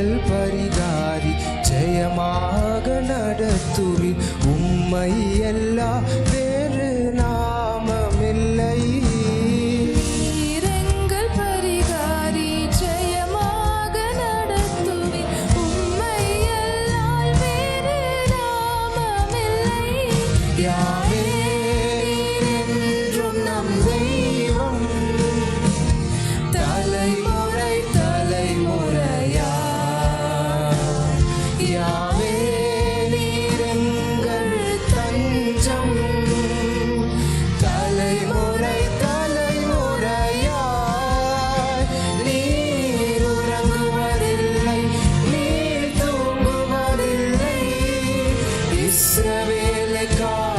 எங்கள் பரிகாரி ஜெயமாக நடத்துவி. உம்மை எல்லா வேறு நாமமில்லை. Yeah. really kal.